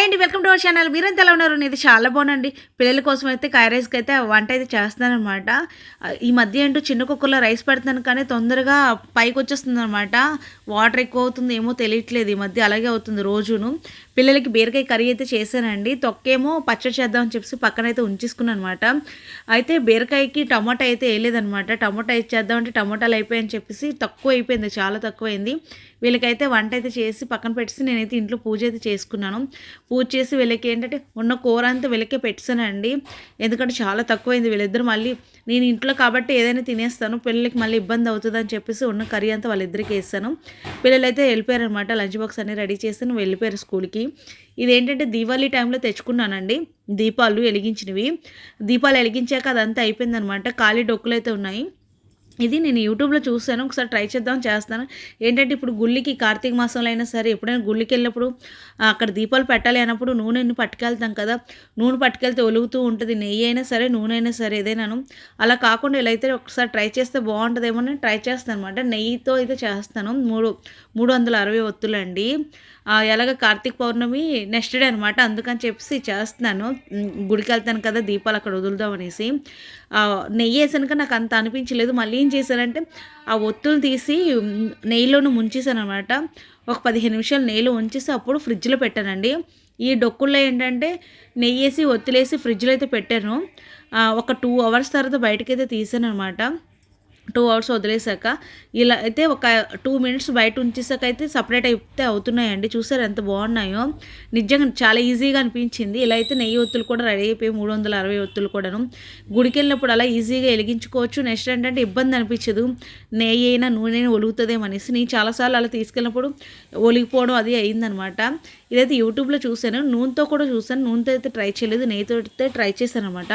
Hi అండి welcome to our channel. మీరంతా ఎలా ఉన్నారు? ఇది చాలా బాగుందండి పిల్లల కోసం అయితే కాయ రైస్కి అయితే వంట అయితే చేస్తున్నాను ఈ మధ్య ఏంటో చిన్న కుక్కర్లో రైస్ పెడుతున్నాను కానీ తొందరగా పైకి వచ్చేస్తుంది అనమాట వాటర్ ఎక్కువ అవుతుంది ఏమో తెలియట్లేదు. ఈ మధ్య అలాగే అవుతుంది రోజును. పిల్లలకి బీరకాయ కర్రీ అయితే చేశానండి. తొక్కేమో పచ్చడి చేద్దామని చెప్పి పక్కన అయితే ఉంచేసుకున్నాను అనమాట అయితే బీరకాయకి టమాటా అయితే వేయలేదనమాట. టమాటా ఇచ్చేద్దామంటే టమాటాలు అయిపోయాయని చెప్పేసి తక్కువ అయిపోయింది చాలా తక్కువైంది. వీళ్ళకైతే వంట అయితే చేసి పక్కన పెట్టేసి నేనైతే ఇంట్లో పూజ అయితే చేసుకున్నాను. పూజ చేసి వీళ్ళకి ఏంటంటే ఉన్న కూర అంతా వీళ్ళకే పెట్టానండి ఎందుకంటే చాలా తక్కువైంది. వీళ్ళిద్దరు మళ్ళీ నేను ఇంట్లో కాబట్టి ఏదైనా తినేస్తాను. పిల్లలకి మళ్ళీ ఇబ్బంది అవుతుందని చెప్పేసి ఉన్న కర్రీ అంతా వాళ్ళిద్దరికి వేస్తాను పిల్లలు అయితే వెళ్ళిపోయారనమాట. లంచ్ బాక్స్ అన్ని రెడీ చేస్తాను వెళ్ళిపోయారు స్కూల్కి. ఇదేంటంటే దీపావళి టైంలో తెచ్చుకున్నానండి. దీపాలు వెలిగించినవి. దీపాలు వెలిగించాక అదంతా అయిపోయిందనమాట. ఖాళీ డొక్కులు అయితే ఉన్నాయి. ఇది నేను యూట్యూబ్లో చూసాను ఒకసారి ట్రై చేద్దాం చేస్తాను. ఏంటంటే ఇప్పుడు గుళ్ళకి కార్తీక మాసంలో అయినా సరే ఎప్పుడైనా గుళ్ళకి వెళ్ళినప్పుడు అక్కడ దీపాలు పెట్టాలి అన్నప్పుడు నూనెని పట్టుకెళ్తాం కదా నూనె పట్టుకెళ్తే ఒలుగుతూ ఉంటుంది నెయ్యి అయినా సరే నూనె అయినా సరే ఏదైనాను. అలా కాకుండా ఇలా అయితే ఒకసారి ట్రై చేస్తే బాగుంటుందేమో నేను ట్రై చేస్తాను అనమాట నెయ్యితో అయితే చేస్తాను మూడు మూడు వందల అరవై ఒత్తులండి. ఎలాగ కార్తీక పౌర్ణమి నెక్స్ట్ డే అనమాట అందుకని చెప్పేసి చేస్తున్నాను. గుడికి వెళ్తాను కదా దీపాలు అక్కడ వదులుదాం అనేసి. నెయ్యి వేసాక నాకు అంత అనిపించలేదు మళ్ళీ చేశానంటే ఆ ఒత్తులు తీసి నెయ్యిలోనూ ముంచేసాను అనమాట ఒక పదిహేను నిమిషాలు నెయ్యిలో ఉంచేసి అప్పుడు ఫ్రిడ్జ్లో పెట్టానండి. ఈ డొక్కుల్లో ఏంటంటే నెయ్యి వేసి ఒత్తులేసి ఫ్రిడ్జ్లో అయితే పెట్టాను. ఒక టూ అవర్స్ తర్వాత బయటకైతే తీసాను అనమాట టూ అవర్స్ వదిలేసాక ఇలా అయితే ఒక టూ మినిట్స్ బయట ఉంచేసాక అయితే సపరేట్ అయితే అవుతున్నాయండి. చూసారు ఎంత బాగున్నాయో. నిజంగా చాలా ఈజీగా అనిపించింది. ఇలా అయితే నెయ్యి ఒత్తులు కూడా రెడీ అయిపోయి మూడు వందల అరవై ఒత్తులు కూడాను. గుడికి వెళ్ళినప్పుడు అలా ఈజీగా వెలిగించుకోవచ్చు. నెక్స్ట్ ఏంటంటే ఇబ్బంది అనిపించదు. నెయ్యి అయినా నూనె అయినా అనేసి నేను చాలాసార్లు అలా తీసుకెళ్ళినప్పుడు ఒలిగిపోవడం అది అయిందనమాట. ఇదైతే యూట్యూబ్లో చూశాను. నూనెతో కూడా చూశాను. నూనెతో అయితే ట్రై చేయలేదు. నెయ్యితో అయితే ట్రై చేశాను అనమాట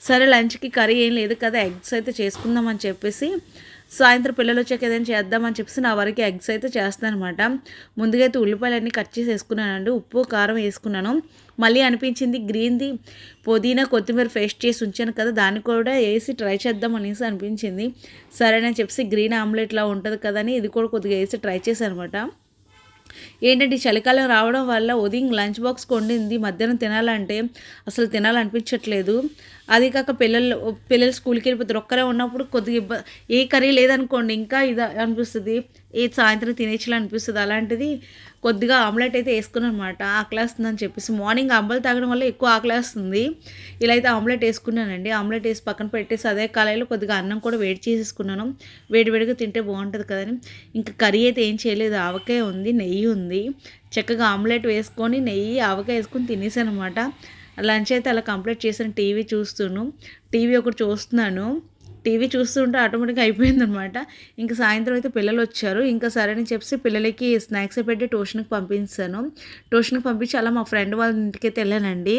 సరే లంచ్కి కర్రీ ఏం లేదు కదా ఎగ్స్ అయితే చేసుకుందామని చెప్పేసి సాయంత్రం పిల్లలు వచ్చాక ఏదైనా చేద్దామని చెప్పేసి నా వరకు ఎగ్స్ అయితే చేస్తాను అనమాట ముందుగా అయితే ఉల్లిపాయలన్నీ కట్ చేసి వేసుకున్నానండి ఉప్పు కారం వేసుకున్నాను. మళ్ళీ అనిపించింది గ్రీన్ది పుదీనా కొత్తిమీర పేస్ట్ చేసి ఉంచాను కదా దాన్ని కూడా వేసి ట్రై చేద్దాం అనేసి అనిపించింది. సరేనని చెప్పేసి గ్రీన్ ఆమ్లెట్లా ఉంటుంది కదా అని ఇది కూడా కొద్దిగా వేసి ట్రై చేశాను అనమాట ఏంటంటే చలికాలం రావడం వల్ల ఉదయం లంచ్ బాక్స్ కొండింది మధ్యాహ్నం తినాలంటే అసలు తినాలనిపించట్లేదు. అది కాక పిల్లలు పిల్లలు స్కూల్కి వెళ్ళిపోతారు. ఒక్కరే ఉన్నప్పుడు కొద్దిగా ఇబ్బ ఏ కర్రీ లేదనుకోండి ఇంకా ఇది అనిపిస్తుంది. ఏ సాయంత్రం తినేచ్చులు అనిపిస్తుంది. అలాంటిది కొద్దిగా ఆమ్లెట్ అయితే వేసుకున్నాను అనమాట ఆకలేస్తుందని చెప్పేసి మార్నింగ్ అంబలు తాగడం వల్ల ఎక్కువ ఆకలేస్తుంది. ఇలా అయితే ఆమ్లెట్ వేసుకున్నానండి. ఆమ్లెట్ వేసి పక్కన పెట్టేసి అదే కాలంలో కొద్దిగా అన్నం కూడా వేడి చేసేసుకున్నాను. వేడి వేడిగా తింటే బాగుంటుంది కదని ఇంకా కర్రీ అయితే ఏం చేయలేదు. ఆవకే ఉంది నెయ్యి ఉంది. చక్కగా ఆమ్లెట్ వేసుకొని నెయ్యి ఆవకాయ వేసుకొని తినేసాను అనమాట లంచ్ అయితే అలా కంప్లీట్ చేశాను. టీవీ చూస్తూను. టీవీ ఒకటి చూస్తున్నాను. టీవీ చూస్తుంటే ఆటోమేటిక్గా అయిపోయిందనమాట ఇంకా సాయంత్రం అయితే పిల్లలు వచ్చారు. ఇంకా సరే అని చెప్పి పిల్లలకి స్నాక్స్ పెట్టి ట్యూషన్కి పంపించాను. ట్యూషన్కి పంపించి అలా మా ఫ్రెండ్ వాళ్ళ ఇంటికి వెళ్ళానండి.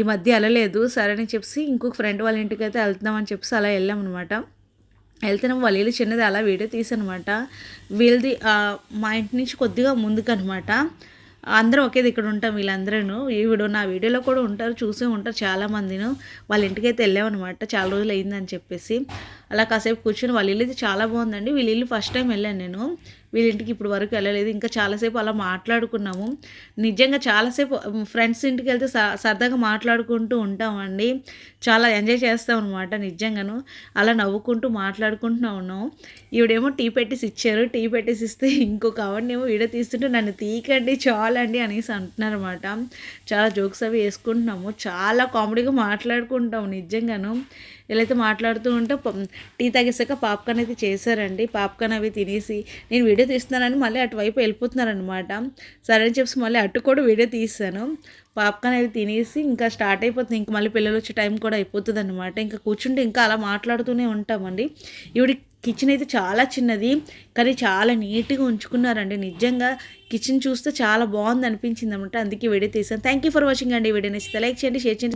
ఈ మధ్య వెళ్ళలేదు. సరే అని చెప్పి ఇంకొక ఫ్రెండ్ వాళ్ళ ఇంటికి అయితే వెళ్తున్నామని చెప్పి అలా వెళ్ళామన్నమాట. వెళ్తున్నాం వలీలు చిన్నది అలా వీడియో తీసనమాట వీళ్ళది మా ఇంటి నుంచి కొద్దిగా ముందుకు అనమాట అందరం ఒకే ఇక్కడ ఉంటాం వీళ్ళందరూ ఈ వీడియో నా వీడియోలో కూడా ఉంటారు చూసే ఉంటారు చాలామందిను. వాళ్ళ ఇంటికి అయితే వెళ్ళామన్నమాట చాలా రోజులు అయిందని చెప్పేసి. అలా కాసేపు కూర్చొని వాళ్ళ ఇల్లు అయితే చాలా బాగుందండి. వీళ్ళ ఇల్లు ఫస్ట్ టైం వెళ్ళాను నేను. వీళ్ళింటికి ఇప్పుడు వరకు వెళ్ళలేదు. ఇంకా చాలాసేపు అలా మాట్లాడుకున్నాము. నిజంగా చాలాసేపు ఫ్రెండ్స్ ఇంటికి వెళ్తే సరదాగా మాట్లాడుకుంటూ ఉంటామండి. చాలా ఎంజాయ్ చేస్తాం అనమాట నిజంగాను. అలా నవ్వుకుంటూ మాట్లాడుకుంటూ ఉన్నాం. ఈవిడేమో టీ పెట్టేసి ఇచ్చారు. టీ పెట్టేసి ఇస్తే ఇంకొక ఆవిడనేమో వీడియో తీస్తుంటే నన్ను తీకండి చాలండి అనేసి అంటున్నారన్నమాట. చాలా జోక్స్ అవి వేసుకుంటున్నాము. చాలా కామెడీగా మాట్లాడుకుంటాం నిజంగాను. ఇలా అయితే మాట్లాడుతూ ఉంటే టీ తాగేసాక పాప్కార్న్ అయితే చేశారండి. పాప్కార్న్ అవి తినేసి నేను వీడియో తీస్తున్నానని మళ్ళీ అటువైపు వెళ్ళిపోతున్నారనమాట సరే అని చెప్పి మళ్ళీ అటు కూడా వీడియో తీశాను. పాప్కార్న్ అవి తినేసి ఇంకా స్టార్ట్ అయిపోతుంది. ఇంకా మళ్ళీ పిల్లలు వచ్చే టైం కూడా అయిపోతుంది అనమాట ఇంకా కూర్చుంటే ఇంకా అలా మాట్లాడుతూనే ఉంటామండి. ఇవిడి కిచెన్ అయితే చాలా చిన్నది కానీ చాలా నీట్గా ఉంచుకున్నారండి. నిజంగా కిచెన్ చూస్తే చాలా బాగుంది అనిపించింది అనమాట అందుకే వీడియో తీసాను థ్యాంక్ యూ ఫర్ వాచింగ్ అండి. వీడియో నచ్చితే లైక్ చేయండి షేర్ చేయండి.